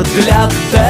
ранкових.